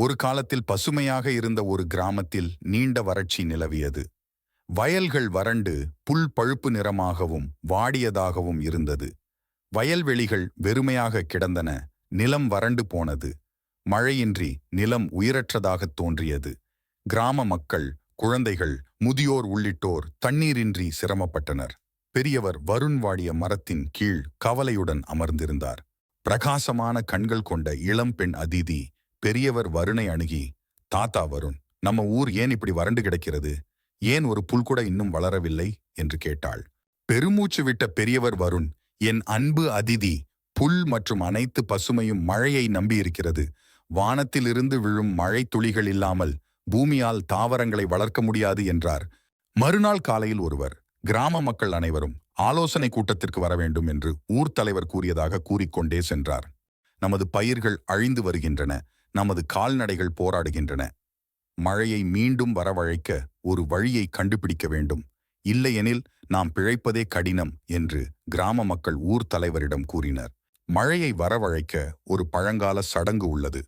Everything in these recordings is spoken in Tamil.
ஒரு காலத்தில் பசுமையாக இருந்த ஒரு கிராமத்தில் நீண்ட வறட்சி நிலவியது. வயல்கள் வறண்டு புல் பழுப்பு நிறமாகவும் வாடியதாகவும் இருந்தது. வயல்வெளிகள் வெறுமையாக கிடந்தன. நிலம் வறண்டு போனது. மழையின்றி நிலம் உயிரற்றதாகத் தோன்றியது. கிராம மக்கள் குழந்தைகள் முதியோர் உள்ளிட்டோர் தண்ணீரின்றி சிரமப்பட்டனர். பெரியவர் வருண் வாடிய மரத்தின் கீழ் கவலையுடன் அமர்ந்திருந்தார். பிரகாசமான கண்கள் கொண்ட இளம் பெண் அதிதி பெரியவர் வருணை அணுகி தாத்தா வருண் நம்ம ஊர் ஏன் இப்படி வறண்டு கிடக்கிறது? ஏன் ஒரு புல் கூட இன்னும் வளரவில்லை? என்று கேட்டாள். பெருமூச்சு விட்ட பெரியவர் வருண் என் அன்பு அதிதி புல் மற்றும் அனைத்து பசுமையும் மழையை நம்பியிருக்கிறது. வானத்திலிருந்து விழும் மழை துளிகள் இல்லாமல் பூமியால் தாவரங்களை வளர்க்க முடியாது என்றார். மறுநாள் காலையில் ஒருவர் கிராம மக்கள் அனைவரும் ஆலோசனை கூட்டத்திற்கு வர வேண்டும் என்று ஊர் தலைவர் கூறியதாக கூறிக்கொண்டே சென்றார். நமது பயிர்கள் அழிந்து வருகின்றன. நமது கால்நடைகள் போராடுகின்றன. மழையை மீண்டும் வரவழைக்க ஒரு வழியை கண்டுபிடிக்க வேண்டும். இல்லையெனில் நாம் பிழைப்பதே கடினம் என்று கிராம மக்கள் ஊர் தலைவரிடம் கூறினர். மழையை வரவழைக்க ஒரு பழங்கால சடங்கு உள்ளது.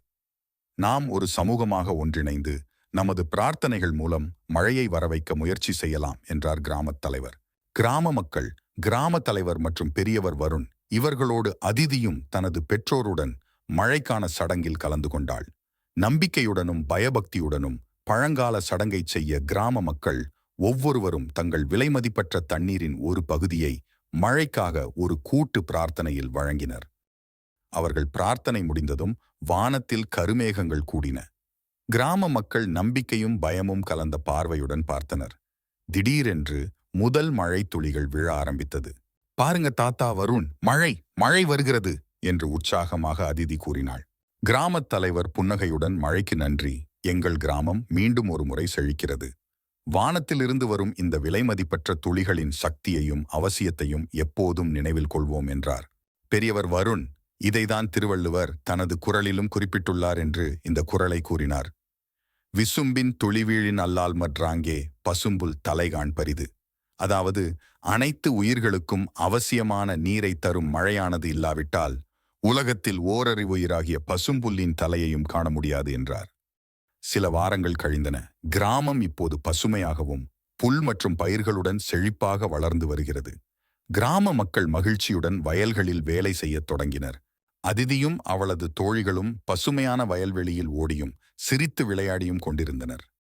நாம் ஒரு சமூகமாக ஒன்றிணைந்து நமது பிரார்த்தனைகள் மூலம் மழையை வரவைக்க முயற்சி செய்யலாம் என்றார் கிராமத் தலைவர். கிராம மக்கள் கிராம தலைவர் மற்றும் பெரியவர் வருண் இவர்களோடு அதிதியும் தனது பெற்றோருடன் மழைக்கான சடங்கில் கலந்து கொண்டாள். நம்பிக்கையுடனும் பயபக்தியுடனும் பழங்கால சடங்கைச் செய்ய கிராம மக்கள் ஒவ்வொருவரும் தங்கள் விலைமதிப்பற்ற தண்ணீரின் ஒரு பகுதியை மழைக்காக ஒரு கூட்டு பிரார்த்தனையில் வழங்கினர். அவர்கள் பிரார்த்தனை முடிந்ததும் வானத்தில் கருமேகங்கள் கூடின. கிராம மக்கள் நம்பிக்கையும் பயமும் கலந்த பார்வையுடன் பார்த்தனர். திடீரென்று முதல் மழை துளிகள் விழ ஆரம்பித்தது. பாருங்க தாத்தா வருண் மழை மழை வருகிறது. என்று உற்சாகமாக அதிதி கூறினாள். கிராமத் தலைவர் புன்னகையுடன் மழைக்கு நன்றி. எங்கள் கிராமம் மீண்டும் ஒரு முறை செழிக்கிறது. வானத்திலிருந்து வரும் இந்த விலைமதிப்பற்ற துளிகளின் சக்தியையும் அவசியத்தையும் எப்போதும் நினைவில் கொள்வோம் என்றார். பெரியவர் வருண் இதைதான் திருவள்ளுவர் தனது குரலிலும் குறிப்பிட்டுள்ளார் என்று இந்த குரலை கூறினார். விசும்பின் துளிவீழின் அல்லால் மற்றாங்கே பசும்புல் தலைகான் பரிது. அதாவது அனைத்து உயிர்களுக்கும் அவசியமான நீரை தரும் மழையானது இல்லாவிட்டால் உலகத்தில் ஓரறிவு உயிராகிய பசும்புல்லின் தலையையும் காண முடியாது என்றார். சில வாரங்கள் கழிந்தன கிராமம் இப்போது பசுமையாகவும் புல் மற்றும் பயிர்களுடன் செழிப்பாக வளர்ந்து வருகிறது. கிராம மக்கள் மகிழ்ச்சியுடன் வயல்களில் வேலை செய்யத் தொடங்கினர். அதிதியும் அவளது தோழிகளும் பசுமையான வயல்வெளியில் ஓடியும் சிரித்து விளையாடியும் கொண்டிருந்தனர்.